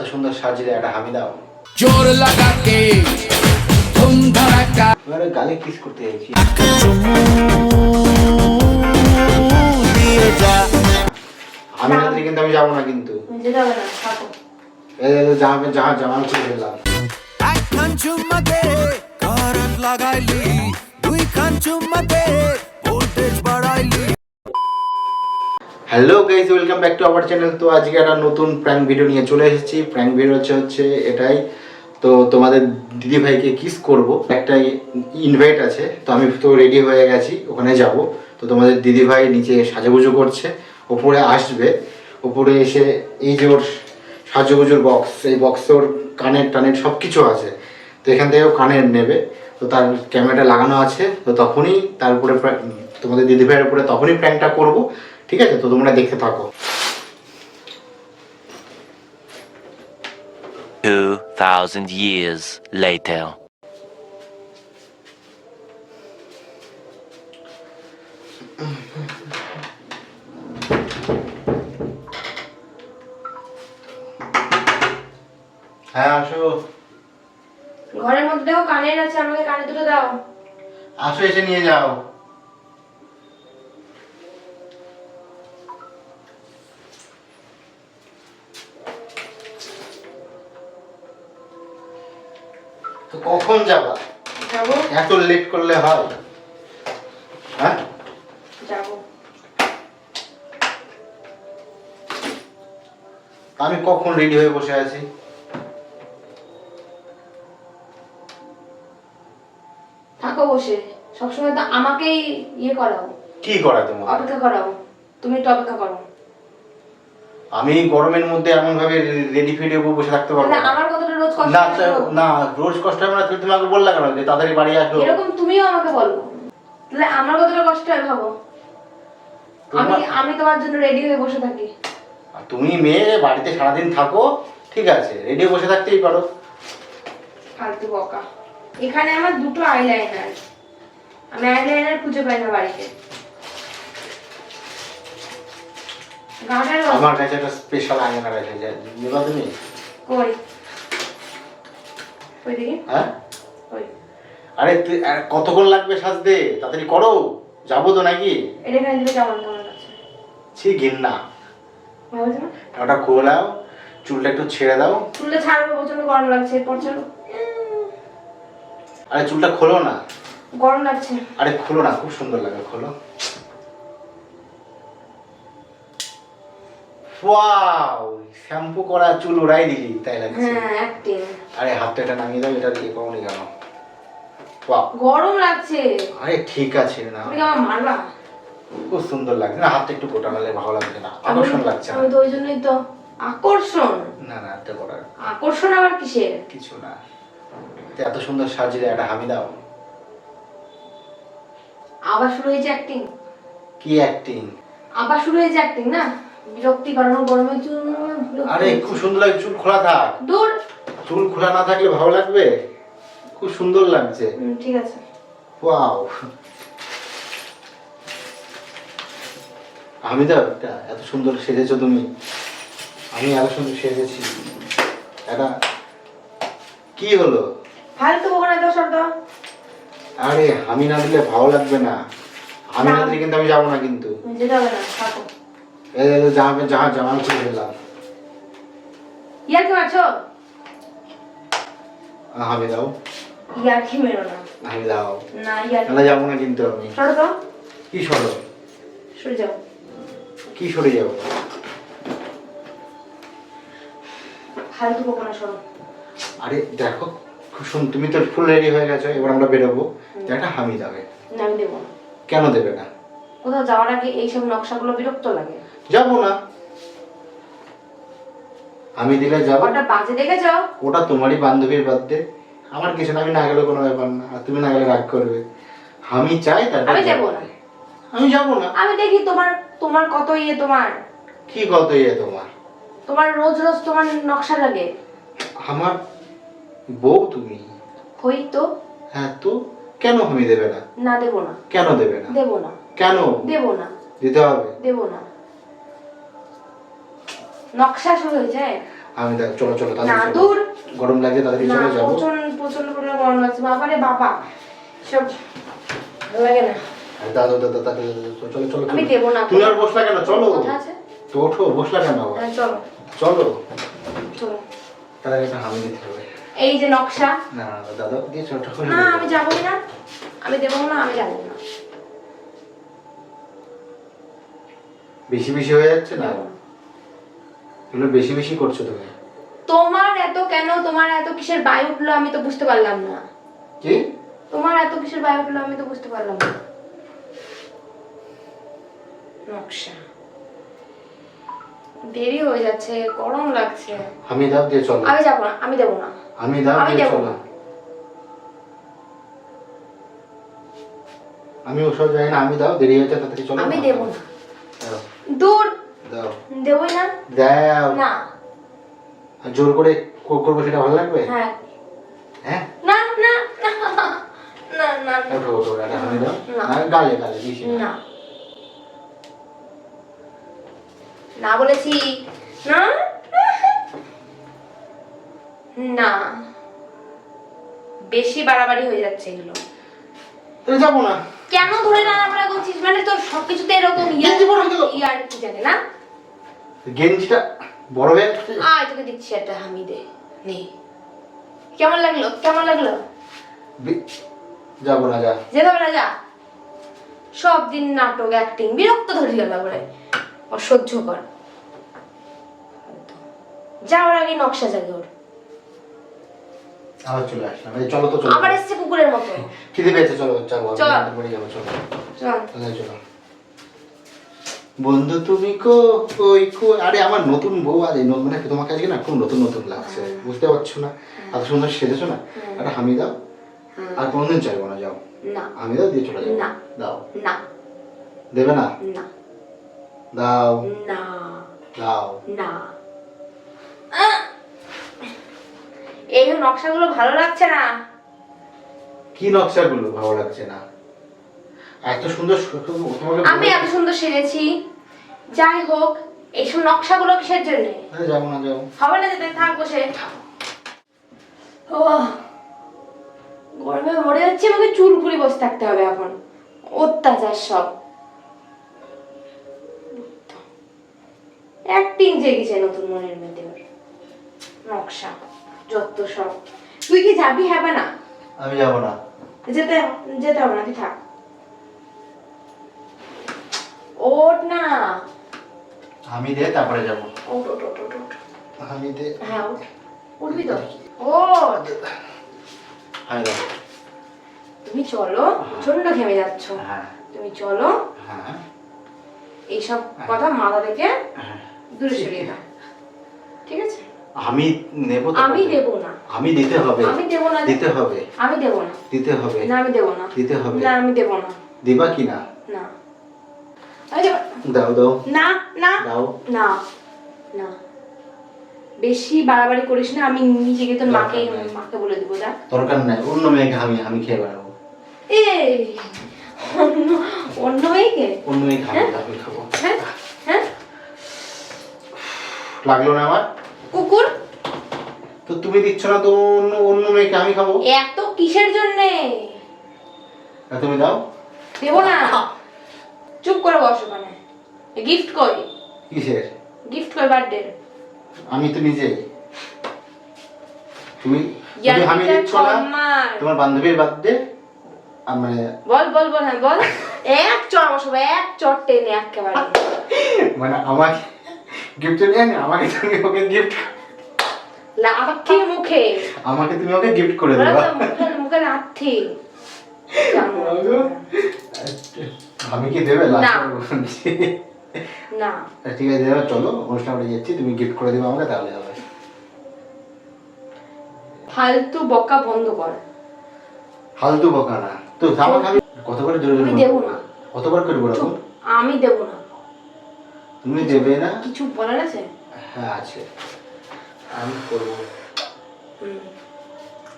এত সুন্দর সাজিয়ে একটা হামি দাও। জোর লাগাকে ধুম গালে কিস করতে যাচ্ছি আমি রাত্রি কিন্তু আমি যাব না কিন্তু। যাবে যা জামা ছেড়ে ফেললাম চুম্মাতে লাগাইলি দুই খান চুম্মাতে hello guys welcome back to our channel তো আজকে একটা নতুন প্র্যাঙ্ক ভিডিও নিয়ে চলে এসেছি। প্র্যাঙ্ক ভিডিও হচ্ছে হচ্ছে এটাই। তো তোমাদের দিদি ভাইকে কিস করব। একটা ইনভাইট আছে। তো আমি তো রেডি হয়ে গেছি, ওখানে যাব। তো তোমাদের দিদি ভাই নিচে সাজুগুজু করছে, ওপরে আসবে। ওপরে এসে এই যে ওর সাজুগুজুর বক্স এই বক্সে ওর কানের টানের সব কিছু আছে। তো এখান থেকেও কানের নেবে। তো তার ক্যামেরাটা লাগানো আছে। তো তখনই তার উপরে তোমাদের দিদি ভাইয়ের উপরে তখনই প্র্যাঙ্কটা করব। ঠিক আছে? তো তোমরা দেখতে থাকো। 2,000 years later. হ্যাঁ আসো। ঘরের মধ্যে দেখো কানের আছে আমাকে কানে দুটো দাও। আসো এসে নিয়ে যাও তো কখন যাবা? এত লেট করলে হয়। হ্যাঁ? যাব। আমি কখন রেডি হয়ে বসে আছি? থাকো বসে। সবসময় তো আমাকেই ইয়ে করাও। কি করা তোমার অপেক্ষা করাও। তুমি একটু অপেক্ষা করো। আমি গরমের মধ্যে এমন ভাবে রেডি ফেডি হয়ে বসে থাকতে পারব না আমার কথাটা রোজ কষ্ট না না রোজ কষ্ট হবে না তুমি তোমাকে বললা কেন যে তাড়াতাড়ি বাড়ি আসো? এরকম তুমিও আমাকে বলো। তাহলে আমার কতটা কষ্ট হয় ভাবো। আমি আমি তোমার জন্য রেডি হয়ে বসে থাকি। আর তুমি মেয়ে বাড়িতে সারাদিন থাকো ঠিক আছে রেডি বসে থাকতেই পারো। ফালতু বকা। এখানে আমার দুটো আইলাইনার আমি আইলাইনার খুঁজে পাই না বাড়িতে। আমার কাছে একটা স্পেশাল আয়না রেখে যায়। নেবা তুমি? কই? হ্যাঁ? আরে তুই কতক্ষণ লাগবে সাজতে? তাড়াতাড়ি করো। যাব তো নাকি? এটা এখানে দিলে কেমন কেমন লাগছে ছি ঘিন্না না? ওটা খোলাও চুলটা একটু ছেড়ে দাও। চুলটা ছাড়বো প্রচণ্ড গরম লাগছে এরপর ছাড়ো আরে চুলটা খোলো না। গরম লাগছে। আরে খোলো না খুব সুন্দর লাগে খোলো। ওয়াও শ্যাম্পু করা চুল দিলি তাই লাগছে। হ্যাঁ আরে হাতটা এটা নামিয়ে দাও এটা দিয়ে পাওনি কেন? গরম লাগছে। আরে ঠিক আছে না। তুমি আমার মারবা খুব সুন্দর লাগছে। না হাতটা একটু গোটা নালে ভালো লাগছে না। আকর্ষণ লাগছে আমি তো ওই জন্যই তো। আকর্ষণ? না না এটা আকর্ষণ আবার কিসের? কিছু না। এত সুন্দর সাজিয়ে একটা হামি দাও। আবার শুরু হয়েছে অ্যাক্টিং কি অ্যাক্টিং আবার শুরু হয়েছে অ্যাক্টিং না? বিরক্তি করানো গরমে চুল আরে খুব সুন্দর লাগে চুল খোলা থাক। দূর। চুল খোলা না থাকলে ভালো লাগবে? খুব সুন্দর লাগছে। ঠিক আছে। ওয়াও। আমি দাও একটা এত সুন্দর সেজেছো তুমি। আমি এত সুন্দর সেজেছি। এটা কি হলো? ফালতু বকনা দাও সর দাও আরে আমি না দিলে ভালো লাগবে না। আমি না দিলে কিন্তু আমি যাব না কিন্তু। যেতে হবে না থাকো। এই এই যে জামা জামা জামা খুলে ফেললাম ইয়ার কি মারছো? আমি দাও। ইয়ার কি মেরো না? আমি দাও। না ইয়ার তাহলে যাব না কিন্তু আমি। সরো দাও কি সরো? সরে যাও। কি সরে যাব? ফালতু বকনা সরো। আরে দেখো সুন তুমি তো ফুল রেডি হয়ে গেছো এবার আমরা বেরোবো। একটা হামি দেবে। না আমি দেবো না। কেন দেবে না? কোথাও যাওয়ার আগে এইসব নকশাগুলো বিরক্ত লাগে। যাব না। আমি দিলে যাব। ওটা বাজে ওটা তোমারই বান্ধবীর বার্থডে আমার কিছু না আমি না গেলে কোনো ব্যাপার না। আর তুমি না গেলে রাগ করবে। আমি চাই তারপর আমি যাব না। আমি যাব না। আমি দেখি তোমার তোমার কত ইয়ে তোমার। কি কত ইয়ে তোমার? তোমার রোজ রোজ তোমার নকশা লাগে। আমার বউ তুমি। হই তো। হ্যাঁ তো। কেন আমি দেবে না? না দেবো না। কেন দেবে না? দেবো না। কেন? দেবো না। দিতে হবে। দেবো না। নকশা শুরু হয়ে যায় আমি দেখ চলো চলো না দূর গরম লাগছে চলে যাব। প্রচণ্ড প্রচণ্ড পরিমাণে গরম লাগছে। বাবা রে বাবা। সব লাগে না। দাদা দাদা দাদা চলো চলো আমি চলো। না। তুমি আর বসলা কেন? চলো। কথা আছে? তো ওঠো বসলা কেন আবার? হ্যাঁ চলো। চলো। চলো। তার একটা হামি দিতে হবে। এই যে নকশা। না দাদা দিয়ে ছোট করে না আমি না। আমি দেবো না আমি যাব না। বেশি বেশি হয়ে যাচ্ছে না। এগুলো বেশি বেশি করছ তুমি। তোমার এত কেন? তোমার এত কিসের বায়ু উঠল আমি তো বুঝতে পারলাম না। কি? তোমার এত কিসের বায়ু উঠল আমি তো বুঝতে পারলাম না। নকশা। দেরি হয়ে যাচ্ছে গরম লাগছে। আমি দাও দিয়ে চলো। আমি যাব না আমি দেবো না। আমি দাও আমি দিয়ে চলো। না। আমি ওসব জানি না আমি দাও দেরি হয়েছে তাড়াতাড়ি চলো। আমি। দেবো না। দেবই না? দাও। না। আর জোর করে করব সেটা ভালো লাগবে? হ্যাঁ। হ্যাঁ? না না। না না না। না ওঠো ওঠো এটা আমি দাও না। গালে গালে বেশি না। না। না বলেছি। না? না। বেশি বাড়াবাড়ি হয়ে যাচ্ছে এগুলো। যাব না। কেন ধরে নাড়াবাড়া করছিস? মানে তোর সবকিছুতে এরকম ইয়ার কি জানে না? গেঞ্জিটা বড় হয়ে যাচ্ছে আয় তোকে দিচ্ছি একটা হামিদে। নে। কেমন লাগল? কেমন লাগল? যাব না যা। যেতে না যা। সব দিন নাটক অ্যাক্টিং বিরক্ত ধরে গেল বলে অসহ্য কর। যাওয়ার আগে নকশা জাগে ওর। আবার চলে আসলাম। এই চলো তো চলো। আবার এসছে কুকুরের মতো। খিদে পেয়েছে চলো চল। চলো। চল। চলো। বন্ধু তুমি কো ওই কো আরে আমার নতুন বউ ন- মানে তোমাকে আজকে না খুব নতুন নতুন লাগছে বুঝতে পারছ না? এত সুন্দর সেজেছো না? একটা হামি দাও আর কোনোদিন চাইব না যাও। না। আমি দাও দিয়ে চলে যাব না। দাও। না। দেবে না? না। দাও। না। দাও। না! এই নকশাগুলো ভালো লাগছে না? কি নকশাগুলো ভালো লাগছে না? এত সুন্দর তোমাকে আমি এত সুন্দর সেজেছি। যাই হোক এইসব নকশাগুলো কিসের জন্য? যাব না যাও হবে না যেতে থাক বসে। ও গরমে মরে যাচ্ছে আমাকে চুল খুলে বসে থাকতে হবে এখন। অত্যাচার সব। অ্যাক্টিং জেগেছে নতুন মনের মধ্যে নকশা যত সব। তুই কি যাবি হ্যাঁ না? আমি যাব না। যেতে যেতে হবে না তুই থাক। ওঠ না। আমি দে তারপরে যাব। আমি দে। হ্যাঁ ওঠ উঠবি তো? আমি দাও তুমি চলো প্রচণ্ড ঘেমে যাচ্ছ। হ্যাঁ। তুমি চলো। হ্যাঁ। এইসব কথা মাথা থেকে হ্যাঁ। দূরে সরিয়ে দাও। ঠিক আছে? আমি নেব তো আমি? দেব না। আমি দিতে হবে। আমি দেব না। দিতে হবে। আমি দেব না। দিতে হবে। না আমি দেব না। দিতে হবে। না আমি দেব না। দিবা কি না? না। দাও দাও। না না দাও। না না। বেশি বাড়াবাড়ি করিস না আমি নিজেকে তোর মাকে মাকে বলে দিব দেখ দরকার নাই অন্য মেয়েকে আমি আমি খেয়ে বেড়াবো। এই অন্য অন্য মেয়েকে? অন্য মেয়ে খাব আমি খাব। হ্যাঁ হ্যাঁ? লাগল না আমার? কুকুর? তো তুমি দিচ্ছ না তো অন্য অন্য মেয়েকে আমি খাব? এত কিসের জন্যে? তুমি দাও। দেব না। চুপ করে বস ওখানে। গিফট করি কিসের? গিফট কর বার্থডে আমি তো নিজেই তুমি তুমি আমি দিচ্ছ না তোমার বান্ধবীর বার্থডে মানে বল বল বল হ্যাঁ বল। এক চড় বসবো এক চড় টেনে একেবারে। মানে আমাকে গিফট নিয়ে আনি আমাকে তুমি ওকে গিফট লাথি মুখে? আমাকে তুমি ওকে গিফট করে দেবা। মুখে মুখে লাথি জানো। আমি কি দেবে? না। না। ঠিক আছে দেবে চলো অনুষ্ঠান বাড়ি যাচ্ছি তুমি গিফট করে দেবে আমাকে তাহলে হবে। ফালতু বকা বন্ধ কর। ফালতু বকা না। তো আমাকে আমি কতবার জোরে? দেবো না। কতবার করে বলব? আমি দেব না। তুমি দেবে না? কিছু বলার আছে? হ্যাঁ আছে। আমি করব।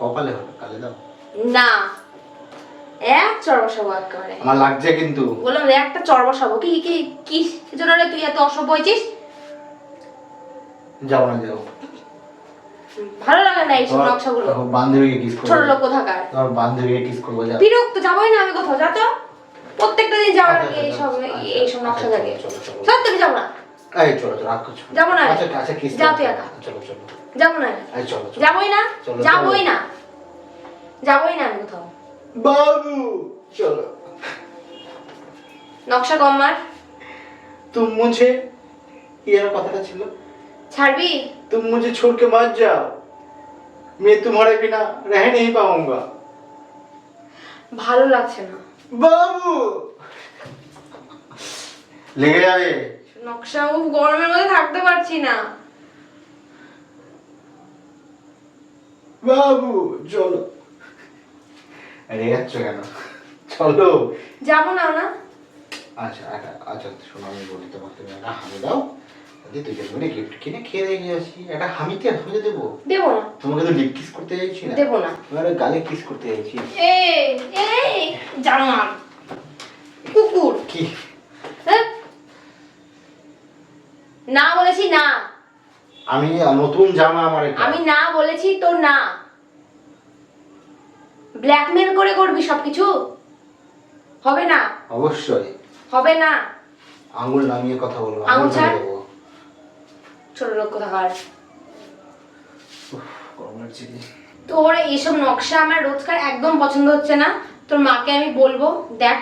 কপালে হবে কালে দাও। না। এক চড় বসাবো একেবারে। আমার লাগছে কিন্তু। বললাম একটা চড় বসাবো। কি কি কি? জন্য রে তুই এত অসভ্য হয়েছিস? যাও না যাও ভালো লাগে না এইসব নকশাগুলো। বান্ধবীকে কিস করব। ছোট লোক কোথাকার? তোমার বান্ধবীকে কিস করব যা। বিরক্ত যাবোই না আমি কোথাও যা তো। প্রত্যেকটা দিন যাওয়ার আচ্ছা, আগে আচ্ছা, এইসব আচ্ছা, এইসব নকশা থাকে। যাব না। এই চলো চলো যাব না। আচ্ছা আচ্ছা কিস যা তুই একা। চলো চলো। যাব না এই চলো চলো। যাবোই না। যাবোই না। যাবোই না আমি কোথাও। বাবু চলো নকশা কম মার तुम मुझे ये ना কথাটা ছিল ছাড়বি तुम मुझे छोड़ के मत जाओ मैं तुम्हारे बिना रह नहीं पाऊंगा ভালো লাগছে না বাবু লেগে যাবে নকশা উফ গরমের মধ্যে থাকতে পারছি না বাবু চলো রেগে যাচ্ছ কেন? চলো। যাব না না। আচ্ছা আচ্ছা আচ্ছা শোনো আমি বলি তোমাকে তুমি একটা হামি দাও। যদি দুজন মিলে গিফট কিনে খেয়ে রেখে আসি। একটা হামিতে হয়ে দেবো? দেবো না। তোমাকে তো লিপ কিস করতে চাইছি না। দেবো না। তোমার গালে কিস করতে চাইছি এই এই জানোয়ার। কুকুর। কি? না বলেছি না। আমি নতুন জামা আমার আমি না বলেছি তোর না। ব্ল্যাকমেল করে করবি সবকিছু? হবে না। অবশ্যই। হবে না। আঙুল নামিয়ে কথা বলব আঙুল ছাড়। ছোট লোক কোথাকার। তোর এইসব নকশা আমার রোজকার একদম পছন্দ হচ্ছে না। তোর মাকে আমি বলব দেখ।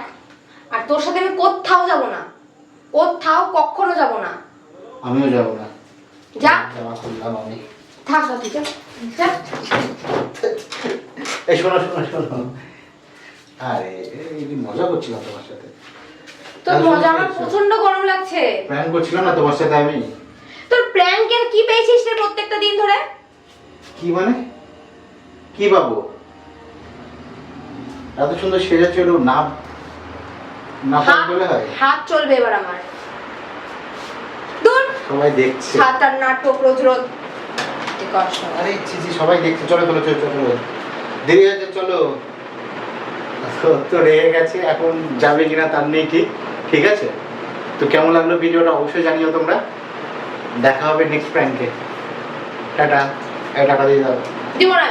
আর তোর সাথে আমি কোথাও যাব না। কোথাও কখনো যাব না। আমিও যাব না। যা। জামা খুললাম আমি থাক তুই যা। এই শোনো শোনো শোনো। আরে এই মজা করছিলাম তোমার সাথে? তোর মজা আমার প্রচণ্ড গরম লাগছে। প্ল্যান করছিলাম না তোমার সাথে আমি? তোর প্র্যাঙ্কের কি পেয়েছিস রে প্রত্যেকটা দিন ধরে? কি মানে? কি পাবো এত সুন্দর সেজা ছিল না না বলে হয়? হাত চলবে এবার আমার। দূর সবাই দেখছে। সাত আর নাটক রোজ রোজ। আরে ছি ছি সবাই দেখছে। চলো চলো চলো চলো। দেরি হয়েছে, চলো। তো রেগে গেছে, এখন যাবে কিনা তার নেই ঠিক ঠিক আছে? তো কেমন লাগল ভিডিওটা অবশ্যই জানিও তোমরা। দেখা হবে নেক্সট প্র্যাঙ্কে টাটা টাকা দিয়ে যাব দিব না